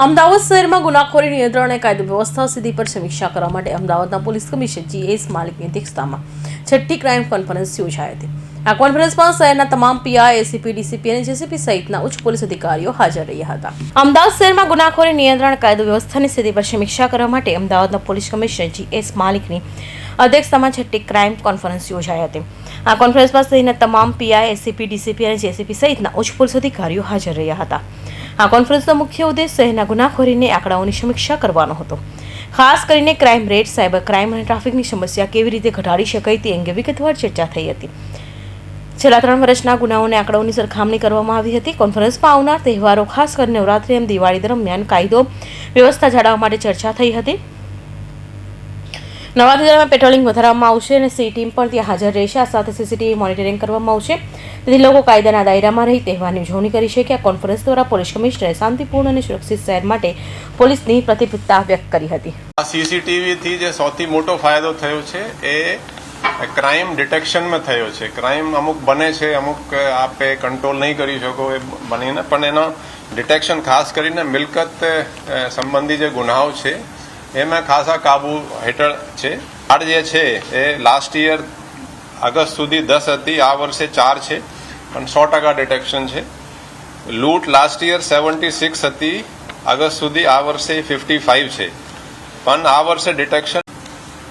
અમદાવાદ શહેરમાં ગુનાખોરી નિયંત્રણ અને કાયદો વ્યવસ્થા સ્થિતિ પર સમીક્ષા કરવા માટે અમદાવાદના પોલીસ કમિશનર જી એસ માલિકની અધ્યક્ષતામાં છઠ્ઠી ક્રાઇમ કોન્ફરન્સ યોજાઈ હતી. આ કોન્ફરન્સમાં શહેરના તમામ પીઆઈ, એસીપી, ડીસીપી અને જેસીપી સહિતના ઉચ્ચ પોલીસ અધિકારીઓ હાજર રહ્યા હતા. અમદાવાદ શહેરમાં ગુનાખોરી નિયંત્રણ, કાયદો વ્યવસ્થાની સ્થિતિ પર સમીક્ષા કરવા માટે અમદાવાદના પોલીસ કમિશનર જી એસ માલિકની અધ્યક્ષતામાં છઠ્ઠી ક્રાઇમ કોન્ફરન્સ યોજાઈ હતી. આ કોન્ફરન્સમાં શહેરના તમામ પીઆઈ, એસીપી, ડીસીપી અને જેસીપી સહિતના ઉચ્ચ પોલીસ અધિકારીઓ હાજર રહ્યા હતા. આ કોન્ફરન્સનો મુખ્ય ઉદ્દેશ શહેરના ગુનાખોરીને આંકડાઓની સમીક્ષા કરવાનો હતો. ખાસ કરીને ક્રાઇમ રેટ, સાયબર ક્રાઇમ અને ટ્રાફિકની સમસ્યા કેવી રીતે ઘટાડી શકાય તે અંગે વિગતવાર ચર્ચા થઈ હતી. છેલ્લા ત્રણ વર્ષના ગુનાઓને આંકડાઓની સરખામણી કરવામાં આવી હતી. કોન્ફરન્સમાં આવનાર તહેવારો, ખાસ કરીને નવરાત્રી અને દિવાળી દરમિયાન કાયદો વ્યવસ્થા જાળવવા માટે ચર્ચા થઈ હતી. નવરાત્રી દરમિયાન પેટ્રોલિંગ વધારવામાં આવશે અને સી ટીમ પણ ત્યાં હાજર રહેશે. આ સાથે સીસીટીવી મોનિટરિંગ કરવામાં આવશે. તેથી લોકો કાયદાના દાયરામાં રહી તહેવારની ઉજવણી કરી શકે. આ કોન્ફરન્સ દ્વારા પોલીસ કમિશનરે શાંતિપૂર્ણ અને સુરક્ષિત શહેર માટે પોલીસની પ્રતિબદ્ધતા વ્યક્ત કરી હતી. આ સીસીટીવીથી જે સૌથી મોટો ફાયદો થયો છે એ ક્રાઇમ ડિટેક્શનમાં થયો છે. ક્રાઇમ અમુક બને છે, અમુક આપે કંટ્રોલ નહીં કરી શકો એ બનીને, પણ એનો ડિટેક્શન ખાસ કરીને મિલકત સંબંધી જે ગુનાઓ છે એમાં ખાસા કાબુ હેઠળ છે. આડ જે છે એ લાસ્ટ યર ઓગસ્ટ સુધી દસ હતી, આ વર્ષે ચાર છે, પણ સો ટકા ડિટેક્શન છે. લૂંટ લાસ્ટ યર સેવન્ટી સિક્સ હતી, ઓગસ્ટ સુધી આ વર્ષે ફિફ્ટી ફાઇવ છે. પણ આ વર્ષે ડિટેક્શન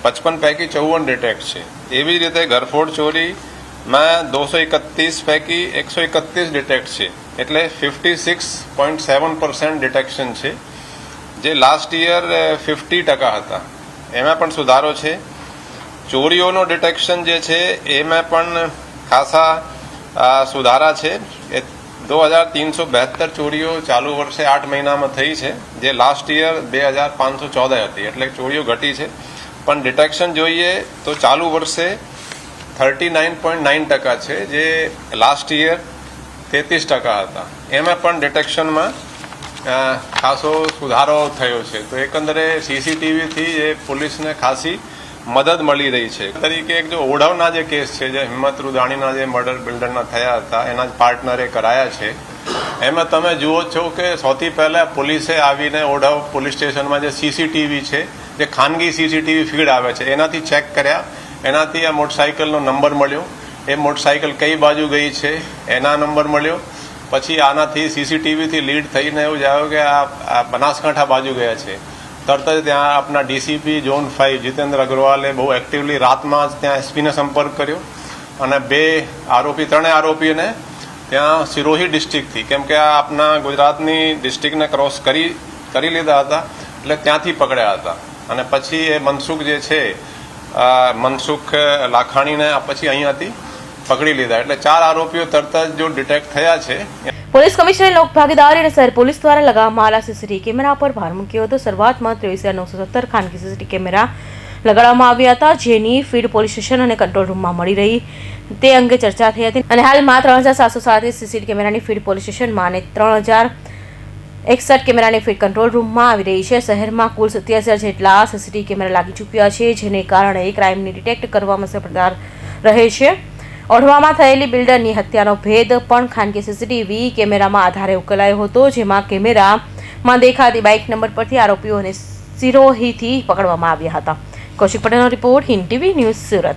પચપન પૈકી ચૌવન ડિટેક્ટ છે. એવી જ રીતે ઘરફોડ ચોરીમાં દોસો એકત્રીસ પૈકી એકસો એકત્રીસ ડિટેક્ટ છે. એટલે fifty six point seven percent detection છે. જે લાસ્ટ યર ફિફ્ટી ટકા હતા. એમાં પણ સુધારો છે. ચોરીઓનો ડિટેક્શન જે છે, એમાં પણ ખાસા સુધારા છે. એ દો હજાર તીનસો બેહત્તર ચોરીઓ ચાલુ વર્ષે આઠ મહિનામાં થઈ છે. જે લાસ્ટ યર બે હજાર પાંચસો ચૌદ હતી. એટલે ચોરીઓ ઘટી છે. પણ ડિટેક્શન જોઈએ તો ચાલુ વર્ષે થર્ટી નાઇન પોઈન્ટ નાઇન ટકા છે. જે લાસ્ટ યર તેત્રીસ ટકા હતા. એમાં પણ ડિટેક્શનમાં ખાસો સુધારો થયો છે. તો એકંદરે સીસીટીવીથી એ પોલીસને ખાસી મદદ મળી રહી છે. તરીકે એક જો ઓઢવના જે કેસ છે, જે હિંમત રૂદાણીના જે મર્ડર બિલ્ડરના થયા હતા, એના જ પાર્ટનરે કરાયા છે. એમાં તમે જુઓ છો કે સૌથી પહેલા પોલીસે આવીને ઓઢવ પોલીસ સ્ટેશનમાં જે સીસીટીવી છે, જે ખાનગી સીસીટીવી ફીડ આવે છે, એનાથી ચેક કર્યા. એનાથી આ મોટરસાઇકલનો નંબર મળ્યો. એ મોટરસાઇકલ કઈ બાજુ ગઈ છે, એના નંબર મળ્યો. પછી આનાથી સીસીટીવીથી લીડ થઈને એવું જાયો કે આ બનાસકાંઠા બાજુ ગયા છે. તરત જ ત્યાં આપણા ડીસીપી ઝોન ફાઇવ જીતેન્દ્ર અગ્રવાલે બહુ એક્ટિવલી રાતમાં જ ત્યાં એસપીને સંપર્ક કર્યો અને બે આરોપી, ત્રણેય આરોપીને ત્યાં સિરોહી ડિસ્ટ્રિક્ટથી, કેમ કે આ આપણા ગુજરાતની ડિસ્ટ્રિક્ટને ક્રોસ કરી કરી લીધા હતા, એટલે ત્યાંથી પકડ્યા હતા. અને પછી એ મનસુખ જે છે મનસુખ લાખાણીને પછી અહીંયાથી પકડી લીધા. એટલે ચાર આરોપીઓ તરત જ જો ડિટેક્ટ થયા છે પોલીસ કમિશનર લોક ભાગીદારી અને શહેર પોલીસ દ્વારા લગાવવામાં આવેલા સીસીટીવી કેમેરા પર ભાર મૂક્યો હતો. શરૂઆતમાં ત્રેવીસ હજાર નવસો સત્તર ખાનગી સીસીટીવી કેમેરા લગાડવામાં આવ્યા હતા, જેની ફીડ પોલીસ સ્ટેશન અને કંટ્રોલ રૂમમાં મળી રહી. તે અંગે ચર્ચા થઈ હતી. અને હાલમાં ત્રણ હજાર સાતસો સાડત્રીસ સીસીટીવી કેમેરાની ફીડ પોલીસ સ્ટેશનમાં અને ત્રણ હજાર એકસઠ કેમેરાની ફીડ કંટ્રોલ રૂમમાં આવી રહી છે. શહેરમાં કુલ સત્યાસી હજાર જેટલા સીસીટીવી કેમેરા લાગી ચૂક્યા છે, જેને કારણે ક્રાઇમની ડિટેક્ટ કરવામાં સફળતા રહે છે. ઓઢવામાં થયેલી બિલ્ડરની હત્યાનો ભેદ પણ ખાનગી સીસીટીવી કેમેરામાં આધારે ઉકેલાયો હતો, જેમાં કેમેરામાં દેખાતી બાઇક નંબર પરથી આરોપીઓને સિરોહીથી પકડવામાં આવ્યા હતા. કૌશિક પટેલનો report Hind TV news Surat.